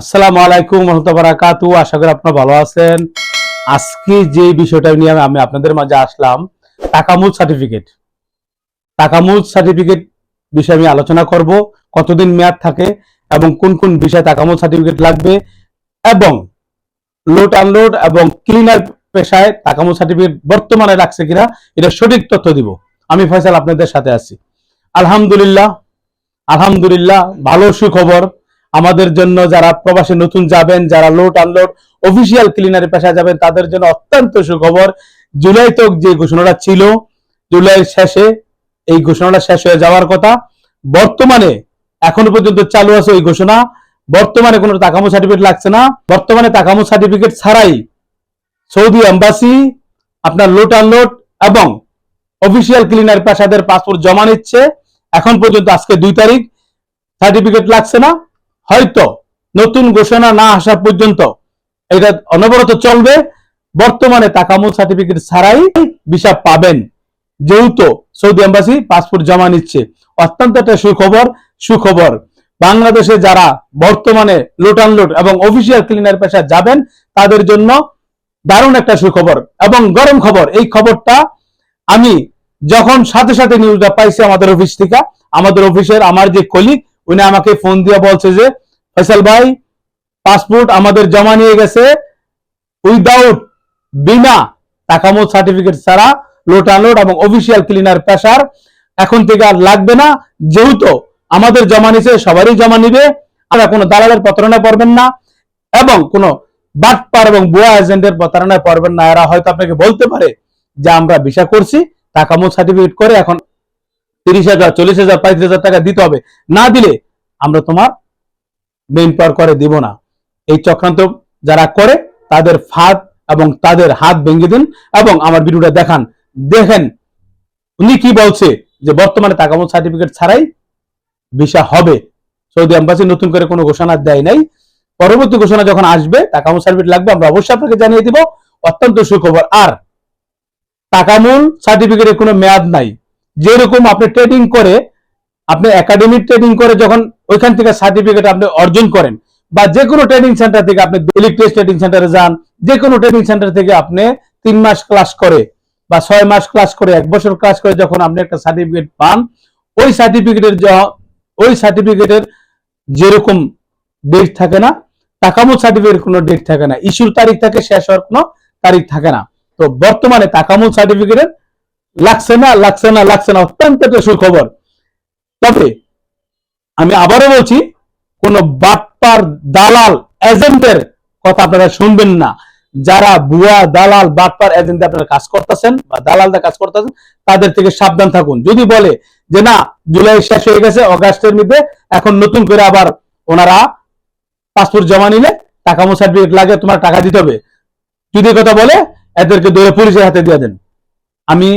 আসসালামু আলাইকুম বারাকাতু। আশা করি আপনারা ভালো আছেন। আজকে যে বিষয়টা নিয়ে আমি আপনাদের মাঝে আসলাম টাকামুল সার্টিফিকেট টাকামুল সার্টিফিকেট বিষয়ে আমি আলোচনা করব, কতদিন মেয়াদ থাকে এবং কোন কোন বিষয়ে টাকামুল সার্টিফিকেট লাগবে এবং লোড আনলোড এবং ক্লিনার পেশায় টাকামুল সার্টিফিকেট বর্তমানে লাগছে কিনা, এটা সঠিক তথ্য দিব। আমি ফয়সাল আপনাদের সাথে আছি। আলহামদুলিল্লাহ আলহামদুলিল্লাহ, ভালো সুখবর। আমাদের জন্য যারা প্রবাসে নতুন যাবেন, যারা লোড আনলোড অফিসিয়াল ক্লিনারি পেশায় যাবেন, তাদের জন্য অত্যন্ত সুখবর। জুলাই তক যে ঘোষণাটা ছিল জুলাইয়ের শেষে এই ঘোষণাটা শেষ হয়ে যাওয়ার কথা। বর্তমানে এখনও পর্যন্ত চালু আছে ওই ঘোষণা। বর্তমানে কোনো তাকামো সার্টিফিকেট লাগছে না। বর্তমানে তাকামো সার্টিফিকেট ছাড়াই সৌদি এম্বাসি আপনার লোড আনলোড এবং অফিসিয়াল ক্লিনার পেশাদের পাসপোর্ট জমা নিচ্ছে। এখন পর্যন্ত আজকে দুই তারিখ। সার্টিফিকেট লাগছে না। হয়তো নতুন ঘোষণা না আসা পর্যন্ত এটা অনবরত চলবে। বর্তমানে তাকামুল সার্টিফিকেট ছাড়াই ভিসা পাবেন। যেহেতু সৌদি এম্বাসি পাসপোর্ট জমা নিচ্ছে। অত্যন্ত একটা সুখবর সুখবর। বাংলাদেশে যারা বর্তমানে লোট আনলোড এবং অফিসিয়াল ক্লিনার পেশা যাবেন, তাদের জন্য দারুণ একটা সুখবর এবং গরম খবর। এই খবরটা আমি যখন সাথে সাথে নিউজটা পাইছি আমাদের অফিস থেকে, আমাদের অফিসের আমার যে কলিগ উনি আমাকে ফোন দিয়ে বলছে যে ফয়সাল ভাই, পাসপোর্ট আমাদের জমা নিয়ে গেছে। উইদাউট বিনা টাকামো সার্টিফিকেট ছাড়া লোট আনলোড এবং অফিসিয়াল ক্লিনার পেশার এখন থেকে আর লাগবে না। যেহেতু আমাদের জমা নিছে সবারই জমা নিবে। আমরা কোনো দালালের প্রতারণায় পড়বেন না এবং কোনো বাটপার এবং বুয়া এজেন্টের প্রতারণায় পড়বেন না। এরা হয়তো আপনাকে বলতে পারে যে আমরা ভিসা করছি টাকামো সার্টিফিকেট করে এখন তিরিশ হাজার, চল্লিশ হাজার, পঁয়ত্রিশ হাজার টাকা দিতে হবে। না দিলে আমরা তোমার মেইন পাওয়ার করে দিব না। এই চক্রান্ত যারা করে, তাদের ফাঁদ এবং তাদের হাত ভেঙে দিন এবং আমার ভিডিওটা দেখান। দেখেন, উনি কি বলছে যে বর্তমানে তাকামত সার্টিফিকেট ছাড়াই ভিসা হবে। সৌদি আম্বাসি নতুন করে কোনো ঘোষণা দেয় নাই। পরবর্তী ঘোষণা যখন আসবে তাকামুল সার্টিফিকেট লাগবে, আমরা অবশ্যই আপনাকে জানিয়ে দিব। অত্যন্ত সুখবর। আর টাকামূল সার্টিফিকেটের কোনো মেয়াদ নাই। যেরকম আপনি ট্রেডিং করে আপনি একাডেমিক ট্রেনিং করে যখন ওইখান থেকে সার্টিফিকেট আপনি অর্জন করেন, বা যে কোনো ট্রেনিং সেন্টার থেকে আপনি ইলেকট্রিক ট্রেনিং সেন্টারে যান যে কোনো ট্রেনিং সেন্টার থেকে আপনি তিন মাস ক্লাস করে, বা ছয় মাস ক্লাস করে, এক বছর ক্লাস করে যখন আপনি একটা সার্টিফিকেট পান, ওই সার্টিফিকেটের ওই সার্টিফিকেটের যেরকম ডেট থাকে না তাকামো সার্টিফিকেট কোনো ডেট থাকে না। ইস্যুর তারিখ থাকে, শেষ হওয়ার কোনো তারিখ থাকে না। তো বর্তমানে তাকামুল সার্টিফিকেটের লাগছে না লাগছে না লাগছে না, অত্যন্ত একটা সুখবর। তবে আমি আবারও বলছি, কোন বাটপার দালাল, এজেন্টের কথা আপনারা শুনবেন না। যারা বুয়া, দালাল বাটপার এজেন্টে আপনারা কাজ করতেছেন বা দালালদের কাজ করতেছেন, তাদের থেকে সাবধান থাকুন। যদি বলে যে, না, জুলাই শেষ হয়ে গেছে, অগাস্টের মধ্যে, এখন নতুন করে আবার ওনারা পাসপোর্ট জমা নিলে টাকা মো সার্টিফিকেট লাগে, তোমার টাকা দিতে হবে। যদি কথা বলে, এদেরকে ধরে পুলিশের হাতে দিয়ে দেন। আমি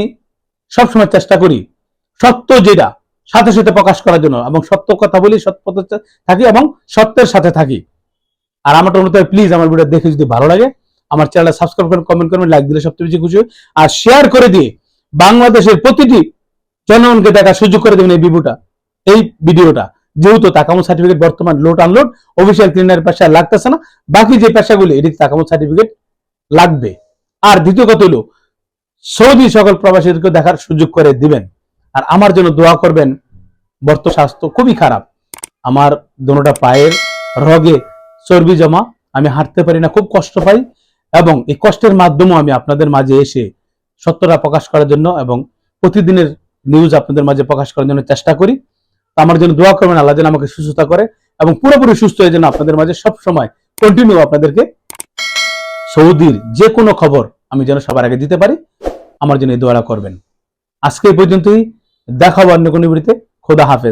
সবসময় চেষ্টা করি সত্য যেটা সাথে সাথে প্রকাশ করার জন্য এবং সত্য কথা বলি সত্য থাকি এবং সত্যের সাথে থাকি। আর আমার অনুরোধ প্লিজ আমার ভিডিও দেখে যদি ভালো লাগে, আমার চ্যানেলটা সাবস্ক্রাইব করেন কমেন্ট করবেন লাইক দিলে সবচেয়ে বেশি খুশি আর শেয়ার করে দিয়ে বাংলাদেশের প্রতিটি জনগণকে দেখার সুযোগ করে দেবেন এই ভিডিওটা এই ভিডিওটা। যেহেতু তাকামো সার্টিফিকেট বর্তমান লোড আনলোড অফিসিয়াল ক্লিনার পেশা লাগতেছে না। বাকি যে পেশাগুলি এটি তাকামো সার্টিফিকেট লাগবে। আর দ্বিতীয় কথা হলো, সৌদি সকল প্রবাসীদেরকে দেখার সুযোগ করে দিবেন। আর আমার জন্য দোয়া করবেন। বর্ত স্বাস্থ্য খুবই খারাপ। আমার দোনোটা পায়ের রগে চর্বি জমা, আমি হাঁটতে পারি না, খুব কষ্ট পাই এবং এই কষ্টের মাধ্যমেও আমি আপনাদের মাঝে এসে সত্যটা প্রকাশ করার জন্য এবং প্রতিদিনের নিউজ আপনাদের মাঝে প্রকাশ করার জন্য চেষ্টা করি। আমার জন্য দোয়া করবেন, আল্লাহ যেন আমাকে সুস্থতা করে এবং পুরোপুরি সুস্থ হয়ে যেন আপনাদের মাঝে সব সময় কন্টিনিউ আপনাদেরকে সৌদির যে কোনো খবর আমি যেন সবার আগে দিতে পারি। আমার জন্য এই দোয়াটা করবেন। আজকে এই পর্যন্তই। দেখাবো অন্য কোনো ভিডিওতে খোদা হাফেজ।